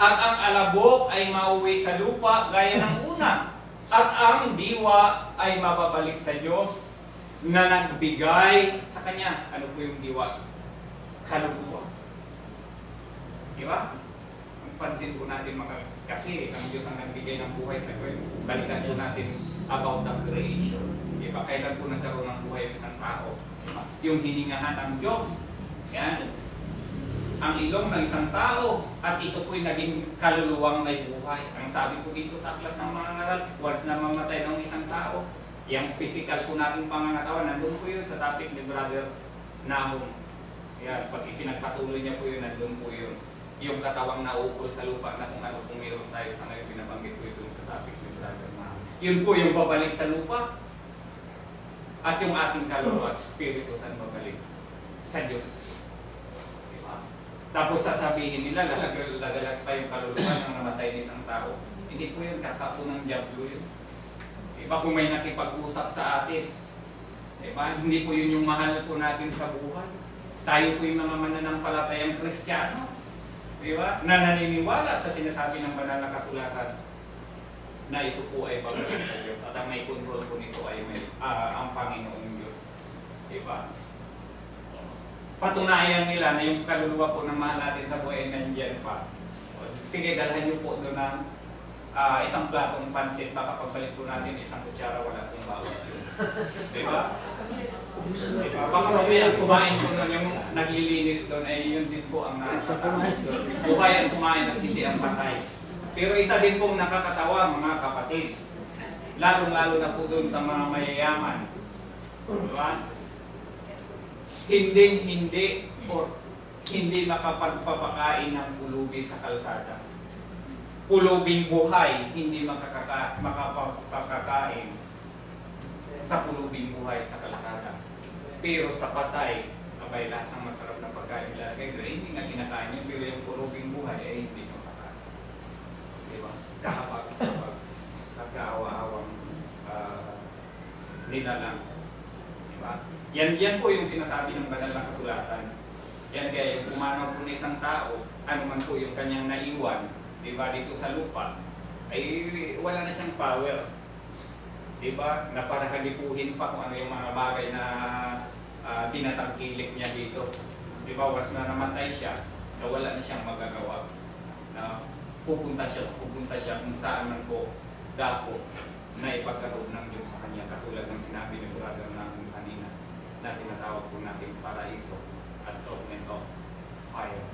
At ang alabok ay mauwi sa lupa gaya ng una. At ang diwa ay mababalik sa Diyos na nagbigay sa Kanya. Ano po yung diwa? Kaluluwa. Di ba? Pansin po natin mga kasi ang Diyos ang nagbigay ng buhay sa Diyos. Balikan po natin about the creation. Di ba? Kailan po nagkaroon ng buhay ang isang tao? Di ba? Yung hiningahan ng Diyos. Yan ang ilong ng isang tao at ito po'y naging kaluluwang may buhay. Ang sabi ko dito sa aklat ng mga ngaral, once na mamatay ng isang tao, yung physical po nating pangangatawan, nandun po yun sa topic ni Brother Nahum. Yan, pag ipinagpatuloy niya po yun, nandun po yun. Yung katawang naukol sa lupa na kung ano kung meron tayo sa ngayon, binabanggit ko ito sa topic ni Brother Nahum. Yun po yung babalik sa lupa at yung ating kaluluwa at spirito saan babalik? Sa Diyos. Tapos sasabihin nila, lagalag pa yung kaluluwa ng namatay ng isang tao. Hindi po yun, kakapo ng Diablo yun. Diba kung may nakipag-usap sa atin, diba? hindi po yun yung mahal po natin sa buhay. Tayo po yung mga mananampalatayang kristyano. Diba? Na naniniwala sa sinasabi ng banal na kasulatan na ito po ay babalik sa Diyos at ang may control po nito ay may, ah, ang Panginoong Diyos. Diba? Patunayan nila na yung kaluluwa po ng mahal natin sa buhay ay nandiyan pa. Sige, dalhan niyo po doon ng ah, isang platong pansit, baka pagbalik po natin isang kutsara, wala pong bawat yun. Diba? Diba? Baka mamaya kumain po nun yung naglilinis doon, ay yun din po ang nakakatawa. Buhay ang kumain at hindi ang patay. Pero isa din pong nakakatawa mga kapatid. Lalong-lalo na po doon sa mga mayayaman. Diba? Hindi hindi or hindi makapagpapakain ng pulubi sa kalsada. Pulubing buhay, hindi makakaka, makapagpapakain sa pulubing buhay sa kalsada. Pero sa patay, abay lahat ng masarap na pagkain lagay, pero hindi nga kinakain yun, pero yung pulubing buhay ay hindi makakain. Di ba? Kahapag, kapag nagkaawa-awang uh, nilalang. Ba? Yan, yan po yung sinasabi ng banal na kasulatan. Yan kaya yung pumanaw po ng isang tao, ano man po yung kanyang naiwan, di ba, dito sa lupa, ay wala na siyang power. Di ba? Na para halipuhin pa kung ano yung mga bagay na uh, tinatangkilik niya dito. Di ba? Once na namatay siya, wala na siyang magagawa. Na pupunta siya, pupunta siya kung saan man po dapo na ipagkaroon ng Diyos sa kanya katulad ng sinabi ni brother namin kanina na tinatawag po natin paraiso at torment of fire.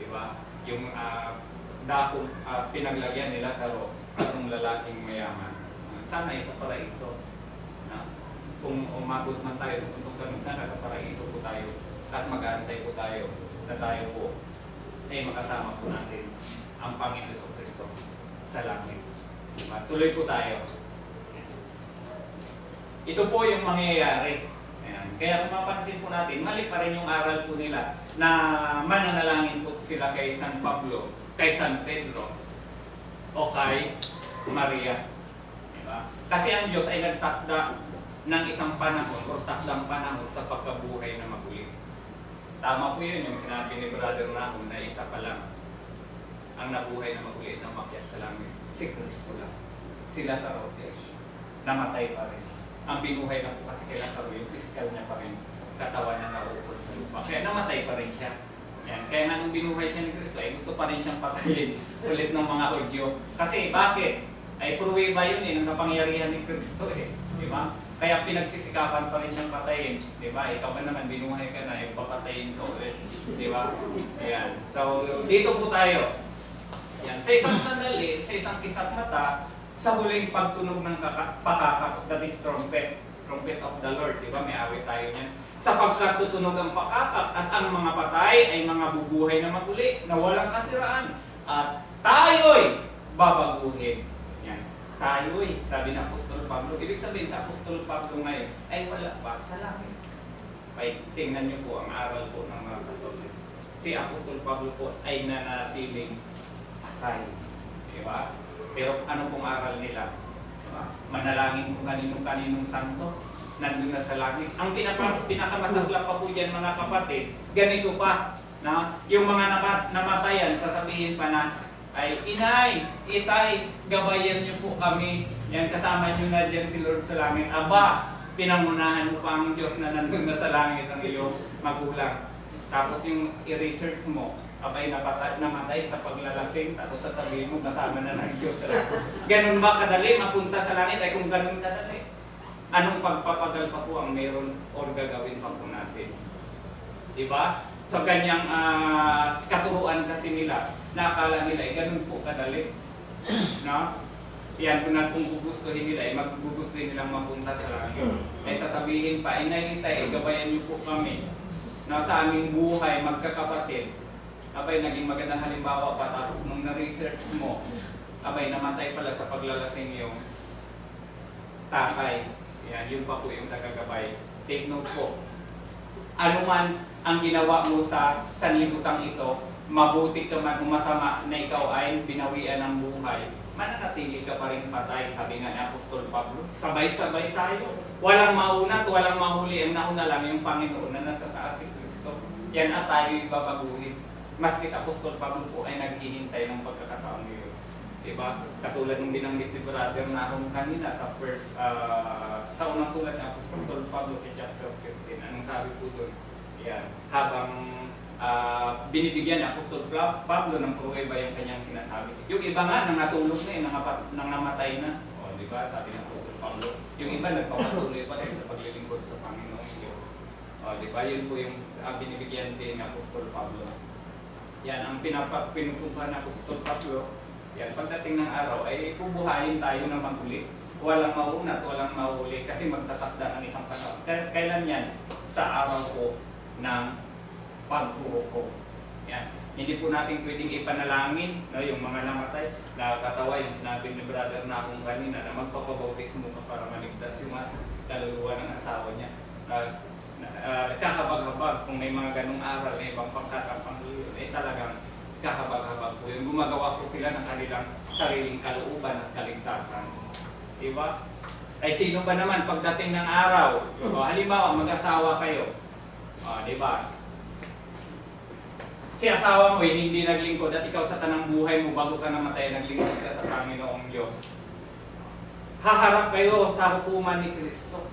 Di ba? Yung uh, dako uh, pinaglagyan nila sa ro at ng lalaking mayaman. Uh, sana ay sa paraiso. Na, kung umabot man tayo sa puntong ganun, sana sa paraiso po tayo at mag-aantay po tayo na tayo po ay makasama po natin ang Panginoon Kristo sa langit. Diba? Tuloy po tayo. Ito po yung mangyayari. Ayan. Kaya kung mapansin po natin, mali pa rin yung aral po nila na mananalangin po sila kay San Pablo, kay San Pedro, o kay Maria. Diba? Kasi ang Diyos ay nagtakda ng isang panahon o takdang panahon sa pagkabuhay na magulit. Tama po yun yung sinabi ni Brother Nahum na isa pa lang ang nabuhay na magulit na makyat sa langit. Si Kristo lang. Si Lazaro namatay pa rin. Ang binuhay na po kasi kay Lazaro, yung physical niya pa rin, katawan niya naukol sa lupa. Kaya namatay pa rin siya. Yan. Kaya nga nung binuhay siya ni Kristo, ay gusto pa rin siyang patayin ulit ng mga audio. Kasi bakit? Ay pruweba yun eh, ng kapangyarihan ni Kristo eh. Di ba? Kaya pinagsisikapan pa rin siyang patayin. Di ba? Ikaw ba naman, binuhay ka na, eh, papatayin ka ulit. Di ba? Ayan. So, dito po tayo. Yan. Sa isang sandali, sa isang kisat mata, sa huling pagtunog ng kaka- pakakak, that is trumpet, trumpet of the Lord, di ba? May awit tayo niyan. Sapagkat tutunog ang pakakak at ang mga patay ay mga bubuhay na maguli na walang kasiraan at tayo'y babaguhin. Yan. Tayo'y, sabi ng Apostol Pablo. Ibig sabihin sa Apostol Pablo ngayon, ay wala pa sa langit. Ay, tingnan niyo po ang aral po ng mga katolik. Si Apostol Pablo po ay nanatiling patay. Di ba? Pero ano pong aral nila? Diba? Manalangin kung kaninong-kaninong santo, nandun na sa langit. Ang pinaka, pinakamasaklap pa po dyan mga kapatid, ganito pa, na yung mga napa, namatayan, sasabihin pa na, ay inay, itay, gabayan niyo po kami. Yan, kasama niyo na dyan si Lord sa langit. Aba, pinangunahan mo pa ang Diyos na nandun na sa langit ang iyong magulang. Tapos yung i-research mo, abay napatay, namatay sa paglalasing, tapos sasabihin mo kasama na ng Diyos sa langit. Ganun ba kadali mapunta sa langit? Ay kung ganun kadali, anong pagpapagal pa po ang meron or gagawin pa po natin? Diba? Sa ganyang ah, katuruan kasi nila, nakakala nila, eh, ganun po kadali. no? Yan, kung, na- kung gugustuhin nila, eh, maggugustuhin nilang mapunta sa langit. Eh, sasabihin pa, eh, naitay, eh, gabayan niyo po kami. Na sa aming buhay, magkakapatid. Abay, naging magandang halimbawa pa. Tapos nung na-research mo, abay, namatay pala sa paglalasing yung tatay. Yan, yun pa po yung tagagabay. Take note po. Ano man ang ginawa mo sa sanlibutan ito, mabuti ka man o masama na ikaw ay binawian ng buhay, mananatili ka pa rin patay, sabi nga ni Apostol Pablo. Sabay-sabay tayo. Walang mauna at walang mahuli. Ang nauna lang yung Panginoon na nasa taas si Kristo. Yan at tayo ibabaguhin. Maski sa Apostol Pablo po ay naghihintay ng pagkakataon ngayon. Diba? Katulad ng binanggit ni Brother na akong kanina sa first, ah, sa unang sulat ni Apostol Pablo sa chapter 15. Anong sabi po doon? Yan. Habang ah, binibigyan ni Apostol Pablo ng pruweba yung kanyang sinasabi. Yung iba nga, nangatulog na eh, nangapat, nangamatay na. O, di ba? Sabi ng Apostol Pablo. Yung iba, nagpapatuloy pa rin sa paglilingkod sa Panginoon Diyos. O, di ba? Yun po yung ah, binibigyan din ni Apostol Pablo. Yan, ang pinapa, pinupunta ng Apostol Pablo, yan, pagdating ng araw, ay bubuhayin tayo na maguli. Walang mauna at walang mahuli kasi magtatakda ng isang panahon. Kailan yan? Sa araw ko ng paghuhukom. Yan. Hindi po natin pwedeng ipanalangin no, yung mga namatay. Nakakatawa yung sinabi ni brother na akong kanina na magpapabautismo ka para maligtas yung mas kaluluwa ng asawa niya. Na, na, ah, kahabag-habag kung may mga ganong aral na ibang pangkatapang eh talagang kahabag-habag po yun. Gumagawa po sila ng kanilang sariling kalooban at kaligtasan. Diba? Ay sino ba naman pagdating ng araw? O, halimbawa, mag-asawa kayo. O, di ba? Si asawa mo hindi naglingkod at ikaw sa tanang buhay mo bago ka namatay naglingkod ka sa Panginoong Diyos. Haharap kayo sa hukuman ni Kristo.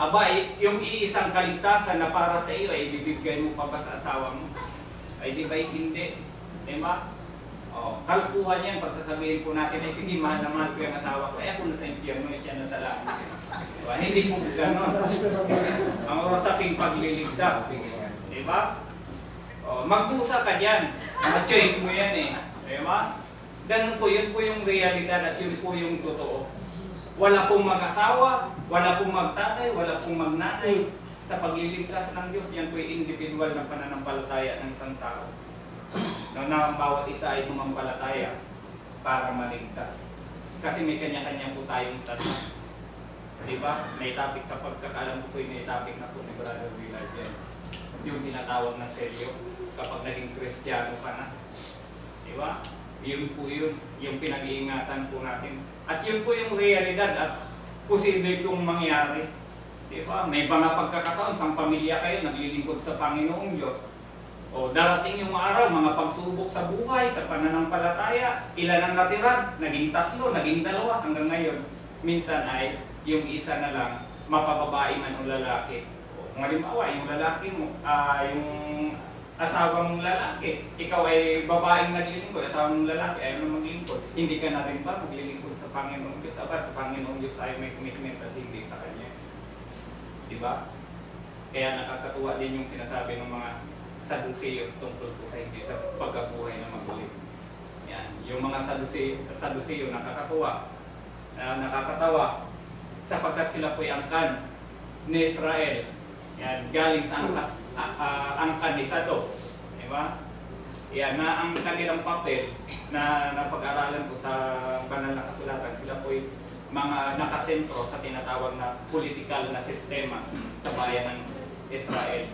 Aba, yung iisang kaligtasan na para sa iyo ay bibigay mo pa ba sa asawa mo? Ay di ba hindi? Di ba? Oh, kalkuhan yan pag sasabihin po natin, ay sige, mahal na mahal ko yung asawa ko. Eh ako nasa impyerno, eh, siya nasa langit. Diba? Hindi po ganon. Ang usaping pagliligtas. Di ba? Oh, magdusa ka dyan. Mga choice mo yan eh. Di ba? Ganun po, yun po yung realidad at yun po yung totoo. Wala pong mag-asawa, wala pong magtatay, wala pong magnanay. Sa pagliligtas ng Diyos, yan po yung individual na pananampalataya ng isang tao. Na ang bawat isa ay sumampalataya para maligtas. Kasi may kanya-kanya po tayong tanong. Di ba? May topic sa pagkakalam ko po yung may topic na po ni Brother Willard yan. Yung tinatawag na seryo kapag naging kristyano ka na. Di ba? Yun po yun, yung pinag-iingatan po natin. At yun po yung realidad at posible pong mangyari. Di ba? May mga pagkakataon, sa pamilya kayo, naglilingkod sa Panginoong Diyos. O darating yung araw, mga pagsubok sa buhay, sa pananampalataya, ilan ang natira? Naging tatlo, naging dalawa, hanggang ngayon. Minsan ay yung isa na lang, mapababae man o lalaki. O, kung halimbawa, yung lalaki mo, ah, yung asawa mong lalaki, ikaw ay babaeng naglilingkod, asawa mong lalaki, ayaw na maglingkod. Hindi ka na rin ba maglilingkod sa Panginoong Diyos? Aba, sa Panginoong Diyos tayo may commitment at hindi sa Kanya. Di ba? Kaya nakakatuwa din yung sinasabi ng mga Sadduceos tungkol po sa hindi sa pagkabuhay na magulit. Yan. Yung mga Sadduceo, Sadduceo nakakatuwa, ah, nakakatawa sapagkat sila po'y angkan ni Israel. Yan, galing sa angka, ah, ah, angkan ni Sado. Di ba? Yan, na ang kanilang papel na napag-aralan ko sa banal na kasulatan, sila po'y mga nakasentro sa tinatawag na political na sistema sa bayan ng Israel.